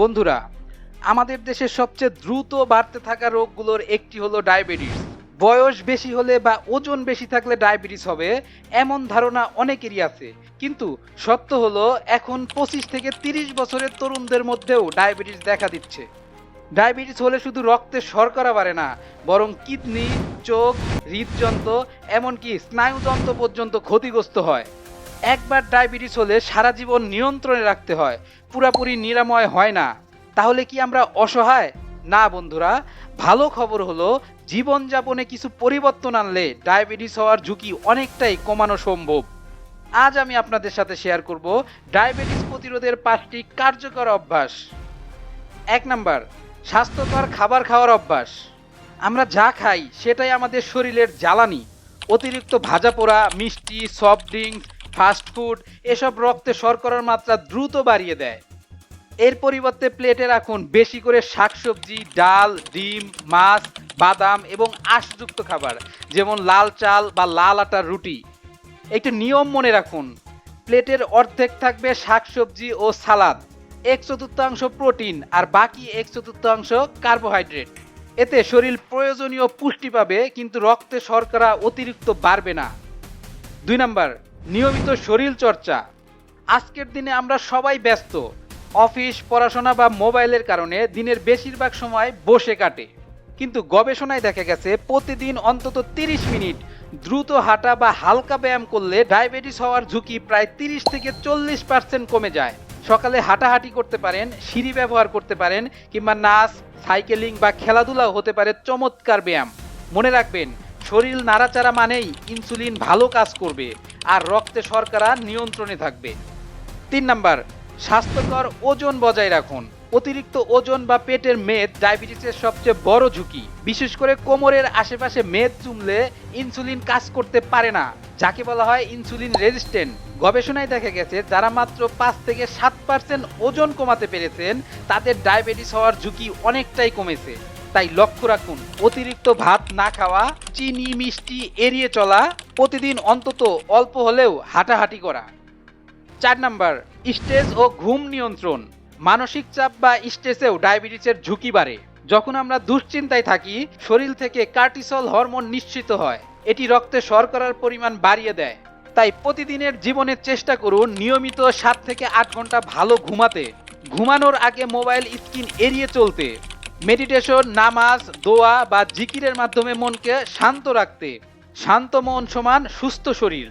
বন্ধুরা, আমাদের দেশের সবচেয়ে দ্রুত বাড়তে থাকা রোগগুলোর একটি হলো ডায়াবেটিস। বয়স বেশি হলে বা ওজন বেশি থাকলে ডায়াবেটিস হবে, এমন ধারণা অনেকেরই আছে। কিন্তু সত্য হলো, এখন পঁচিশ থেকে তিরিশ বছরের তরুণদের মধ্যেও ডায়াবেটিস দেখা দিচ্ছে। ডায়াবেটিস হলে শুধু রক্তে শর্করা বাড়ে না, বরং কিডনি, চোখ, হৃদযন্ত্র, এমনকি স্নায়ুযন্ত্র পর্যন্ত ক্ষতিগ্রস্ত হয়। একবার ডায়াবেটিস হলে সারা জীবন নিয়ন্ত্রণে রাখতে হয়, পুরাপুরি নিরাময় হয় না। তাহলে কি আমরা অসহায়? না বন্ধুরা, ভালো খবর হলো জীবনযাপনে কিছু পরিবর্তন আনলে ডায়াবেটিস হওয়ার ঝুঁকি অনেকটাই কমানো সম্ভব। আজ আমি আপনাদের সাথে শেয়ার করব ডায়াবেটিস প্রতিরোধের পাঁচটি কার্যকর অভ্যাস। এক নাম্বার, স্বাস্থ্যকর খাবার খাওয়ার অভ্যাস। আমরা যা খাই সেটাই আমাদের শরীরের জ্বালানি। অতিরিক্ত ভাজা পোড়া, মিষ্টি, সফট ড্রিঙ্কস ফাস্ট ফুড, এসব রক্তে শর্করার মাত্রা দ্রুত বাড়িয়ে দেয়। এর পরিবর্তে প্লেটে রাখুন বেশি করে শাকসবজি, ডাল, ডিম, মাছ, বাদাম এবং আঁশযুক্ত খাবার, যেমন লাল চাল বা লাল আটার রুটি। একটি নিয়ম মনে রাখুন, প্লেটের অর্ধেক থাকবে শাকসবজি ও সালাদ, এক চতুর্থাংশ প্রোটিন আর বাকি এক চতুর্থাংশ কার্বোহাইড্রেট। এতে শরীর প্রয়োজনীয় পুষ্টি পাবে, কিন্তু রক্তে শর্করা অতিরিক্ত বাড়বে না। দুই নাম্বার নিয়মিত শরীর চর্চা। আজকের দিনে আমরা সবাই ব্যস্ত। অফিস, পড়াশোনা বা মোবাইলের কারণে দিনের বেশিরভাগ সময় বসে কাটে। কিন্তু গবেষণায় দেখা গেছে, প্রতিদিন অন্তত 30 মিনিট দ্রুত হাঁটা বা হালকা ব্যায়াম করলে ডায়াবেটিস হওয়ার ঝুঁকি প্রায় 30 থেকে চল্লিশ পার্সেন্ট কমে যায়। সকালে হাঁটাহাঁটি করতে পারেন, সিঁড়ি ব্যবহার করতে পারেন কিংবা নাচ, সাইকেলিং বা খেলাধুলাও হতে পারে চমৎকার ব্যায়াম। মনে রাখবেন শরীর নাড়াচাড়া মানেই ইনসুলিন ভালো কাজ করবে আর রক্তে শর্করা নিয়ন্ত্রণে থাকবে। তিন নাম্বার, স্বাস্থ্যকর ওজন বজায় রাখুন। অতিরিক্ত ওজন বা পেটের মেদ ডায়াবেটিসের সবচেয়ে বড় ঝুঁকি। বিশেষ করে কোমরের আশেপাশে মেদ জমলে ইনসুলিন কাজ করতে পারে না, যাকে বলা হয় ইনসুলিন রেজিস্ট্যান্ট। গবেষণায় দেখা গেছে, যারা মাত্র পাঁচ থেকে সাত পার্সেন্ট ওজন কমাতে পেরেছেন, তাদের ডায়াবেটিস হওয়ার ঝুঁকি অনেকটাই কমেছে। তাই লক্ষ্য রাখুন, অতিরিক্ত ভাত না খাওয়া, চিনি, মিষ্টি এড়িয়ে চলা, প্রতিদিন অন্তত অল্প হলেও হাঁটাহাঁটি করা। চার নাম্বার, স্ট্রেস ও ঘুম নিয়ন্ত্রণ। মানসিক চাপ বা স্ট্রেসেও ডায়াবেটিসের ঝুঁকি বাড়ে। যখন আমরা দুশ্চিন্তায় থাকি, শরীর থেকে কার্টিসল হরমোন নিশ্চিত হয়। এটি রক্তে শর্করার পরিমাণ বাড়িয়ে দেয়। তাই প্রতিদিনের জীবনের চেষ্টা করুন নিয়মিত সাত থেকে আট ঘণ্টা ভালো ঘুমাতে। ঘুমানোর আগে মোবাইল স্ক্রিন এড়িয়ে চলতে। মেডিটেশন নামাজ, দোয়া বা জিকিরের মাধ্যমে মনকে শান্ত রাখতে, শান্ত মন সমান সুস্থ শরীর।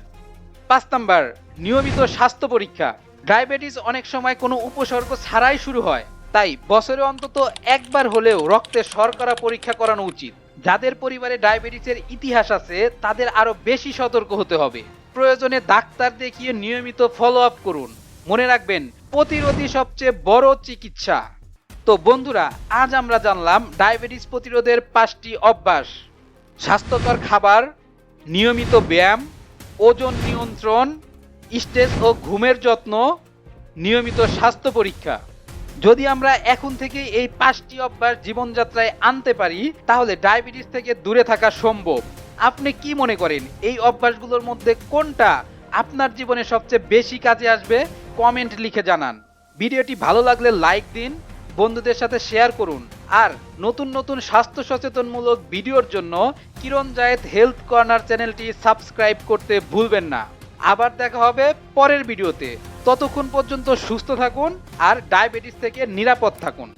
পাঁচ নাম্বার, নিয়মিত স্বাস্থ্য পরীক্ষা। ডায়াবেটিস অনেক সময় কোনো উপসর্গ ছাড়াই শুরু হয়, তাই বছরে অন্তত একবার হলেও রক্তে শর্করা পরীক্ষা করানো উচিত। যাদের পরিবারে ডায়াবেটিসের ইতিহাস আছে, তাদের আরও বেশি সতর্ক হতে হবে। প্রয়োজনে ডাক্তার দেখিয়ে নিয়মিত ফলো আপ করুন। মনে রাখবেন প্রতিরোধী সবচেয়ে বড় চিকিৎসা। তো বন্ধুরা, আজ আমরা জানলাম ডায়াবেটিস প্রতিরোধের পাঁচটি অভ্যাস। স্বাস্থ্যকর খাবার, নিয়মিত ব্যায়াম, ওজন নিয়ন্ত্রণ, স্ট্রেস ও ঘুমের যত্ন, নিয়মিত স্বাস্থ্য পরীক্ষা। যদি আমরা এখন থেকে এই পাঁচটি অভ্যাস জীবনযাত্রায় আনতে পারি, তাহলে ডায়াবেটিস থেকে দূরে থাকা সম্ভব। আপনি কি মনে করেন, এই অভ্যাসগুলোর মধ্যে কোনটা আপনার জীবনে সবচেয়ে বেশি কাজে আসবে? কমেন্ট লিখে জানান। ভিডিওটি ভালো লাগলে লাইক দিন বন্ধুদের সাথে শেয়ার করুন। আর নতুন নতুন স্বাস্থ্য সচেতনমূলক ভিডিওর জন্য কিরণ জায়েদ হেলথ কর্নার চ্যানেলটি সাবস্ক্রাইব করতে ভুলবেন না। আবার দেখা হবে পরের ভিডিওতে। ততক্ষণ পর্যন্ত সুস্থ থাকুন আর ডায়াবেটিস থেকে নিরাপদ থাকুন।